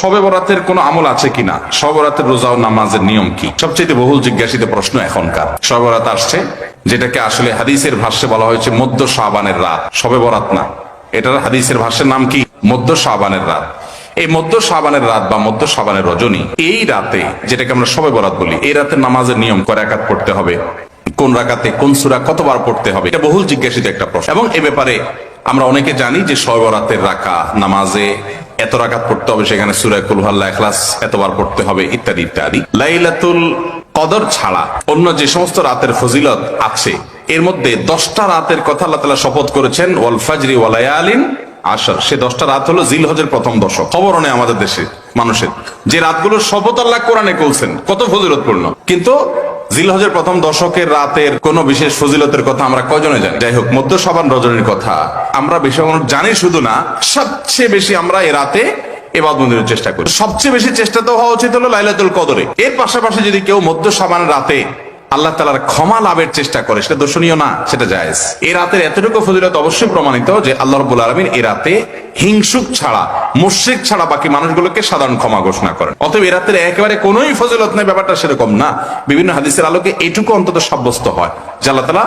সবে বরাতের কোনো আমল আছে কিনা? সবে বরাতের রোজা ও নামাজের নিয়ম কি? সবচেয়ে বহুল জিজ্ঞাসিত প্রশ্ন এখনকার। সবে বরাত আসছে, যেটাকে আসলে হাদিসের ভাষ্যে বলা হয়েছে মধ্য শাবানের রাত। সবে বরাত না। এটার হাদিসের ভাষ্যের নাম কি? মধ্য শাবানের রাত। এই মধ্য সাবানের রাত বা মধ্য সাবানের রজনী, এই রাতে, যেটাকে আমরা সবে বরাত বলি, এই রাতে নামাজের নিয়ম করে একাত পড়তে হবে? কোন রাকাতে, কোন সুরা কতবার পড়তে হবে? এটা বহুল জিজ্ঞাসিত একটা প্রশ্ন। এবং এ ব্যাপারে আমরা অনেকে জানি যে সবে বরাতের রাকা নামাজে এত রাকাত পড়তে হবে সেখানে সুরা কুলহাল্লা এখলাস এতবার পড়তে হবে, ইত্যাদি ইত্যাদি। লাইলাতুল কদর ছাড়া অন্য যে সমস্ত রাতের ফজিলত আছে, এর মধ্যে দশটা রাতের কথা আল্লাহ তালা শপথ করেছেন, ওয়াল ফাজরি ওয়ালায়ালিন আসর। সে দশটা রাত হলো জিলহজের প্রথম দশক। খবর নেই আমাদের দেশে, মানুষের। যে রাতগুলো শপথ আল্লাহ কোরআনে করছেন কত ফজিলতপূর্ণ। কিন্তু জিলহজের প্রথম দশকের রাতের কোন বিশেষ ফজিলতের কথা আমরা কজনে জানি? যাই হোক মধ্য সবান রজনীর কথা। আমরা মানুষ জানি শুধু না, সবচেয়ে বেশি আমরা এ রাতে এবাদ মন্দিরের চেষ্টা করি। সবচেয়ে বেশি চেষ্টা তো হওয়া উচিত হলো লাইলাতুল কদরে। এর পাশাপাশি যদি কেউ মধ্য সাবান রাতে আল্লাহ তালার ক্ষমা লাভের চেষ্টা করে, সেটা দর্শনীয় না, সেটা জায়েজ। এ রাতের এতটুকু ফজিলত অবশ্যই প্রমাণিত যে আল্লাহ রবুল আলমিন এ রাতে হিংসুক ছাড়া, মুশ্রিক ছাড়া বাকি মানুষগুলোকে সাধারণ ক্ষমা ঘোষণা করেন। অতএব এ রাতের একেবারে কোনোই ফজিলত নেই, ব্যাপারটা সেরকম না। বিভিন্ন হাদিসের আলোকে এটুকু অন্তত সাব্যস্ত হয় যে আল্লাহ তালা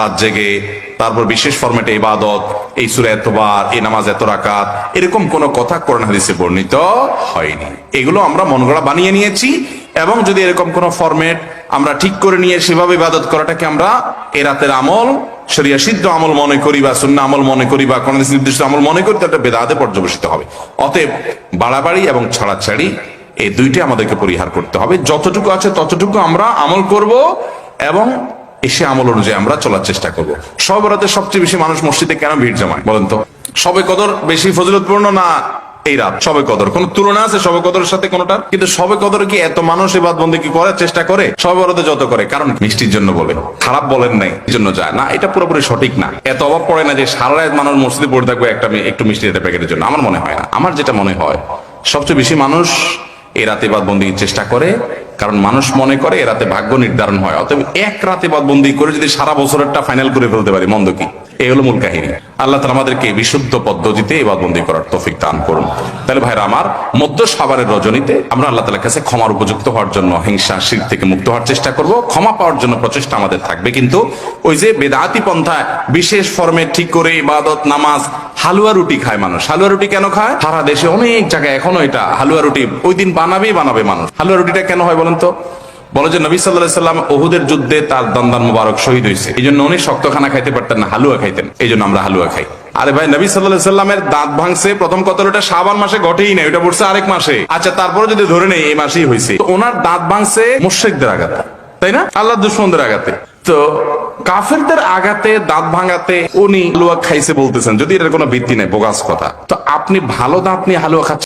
রাত জেগে, তারপর বিশেষ ফরম্যাটে ইবাদত, এই সুরে এতবার, এই নামাজ এত রাকাত, এরকম কোন কথা কোরআন হাদিসে বর্ণিত হয়নি। এগুলো আমরা মন গড়া বানিয়ে নিয়েছি, এবং যদি এরকম কোন ফরম্যাট আমরা ঠিক করে নিয়ে সেভাবে ইবাদত করাটাকে আমরা এ রাতের আমল, শরিয়া সিদ্ধ আমল মনে করি বা শূন্য আমল মনে করি বা কোন নির্দিষ্ট আমল মনে করি তাহলে বেদাতে পর্যবেসিত হবে। অতএব বাড়াবাড়ি এবং ছাড়াছাড়ি এই দুইটি আমাদেরকে পরিহার করতে হবে। যতটুকু আছে ততটুকু আমরা আমল করব এবং এসে আমল অনুযায়ী আমরা চলার চেষ্টা করব। সব রাতে সবচেয়ে বেশি মানুষ মসজিদে কেন ভিড় জমায়, বলেন তো? সবে কদর বেশি ফজিলতপূর্ণ না এই রাত? সবে কদর। কোন তুলনা আছে সবে কদরের সাথে কোনটার? কিন্তু সবে কদর কি এত মানুষ এবার বন্দি কি করার চেষ্টা করে? সবে বরাতে যত করে, কারণ মিষ্টির জন্য বলে খারাপ বলেন নাই, এই জন্য যায়। না, এটা পুরোপুরি সঠিক না। এত অভাব পড়ে না যে সারা রাত মানুষ মসজিদে পড়ে থাকবে একটা একটু মিষ্টি দিতে প্যাকেটের জন্য। আমার মনে হয় না। আমার যেটা মনে হয়, সবচেয়ে বেশি মানুষ এই রাতে বাদ বন্দির চেষ্টা করে কারণ মানুষ মনে করে এ রাতে ভাগ্য নির্ধারণ হয়। অতএব এক রাতে বাদবন্দি করে যদি সারা বছরেরটা ফাইনাল করে ফেলতে পারি, মন্দ কি? এই হলো মূল কাহিনী। আল্লাহ তালা আমাদেরকে বিশুদ্ধ পদ্ধতিতে এবার বন্দি করার তৌফিক দান করুন। তাহলে ভাইরা আমার, মধ্য সাবারের রজনীতে আমরা আল্লাহ তালার কাছে ক্ষমার উপযুক্ত হওয়ার জন্য, হিংসা, শির থেকে মুক্ত হওয়ার চেষ্টা করব। ক্ষমা পাওয়ার জন্য প্রচেষ্টা আমাদের থাকবে। কিন্তু ওই যে বেদাতি পন্থায় বিশেষ ফর্মে ঠিক করে ইবাদত, নামাজ, হালুয়া রুটি খায় মানুষ। হালুয়া রুটি কেন খায়? সারা দেশে অনেক জায়গায় এখনও এটা হালুয়া রুটি ওই দিন বানাবেই বানাবে মানুষ। হালুয়া রুটিটা কেন হয় বলেন তো? বলো যে নবী সাল্লাহ সাল্লাম ওহুদের যুদ্ধে তার দন্দান মুবারক শহীদ হয়েছে। এই জন্য উনি শক্ত খানা খাইতে পারতেন না, হালুয়া খাইতেন। এই জন্য আমরা হালুয়া খাই। আরে ভাই, নবী সাল্লাহ সাল্লামের দাঁত ভাঙছে, প্রথম কত ওটা সাবান মাসে ঘটেই নাই ওটা পড়ছে আরেক মাসে। আচ্ছা তারপরে যদি ধরে নেই, এই মাসেই হয়েছে। ওনার দাঁত ভাঙছে মুশ্রিকদের আঘাতে, তাই না? আল্লাহ দুশ্মনদের আঘাতে। তো কাফেরদের আঘাতে, দাঁত ভাঙাতে উনি হালুয়া খাইছে বলতেছেন, যদি এটার কোনো ভিত্তি নেই, বোগাস কথা। তো আপনি ভালো দাঁত নিয়ে হালুয়া খাচ্ছেন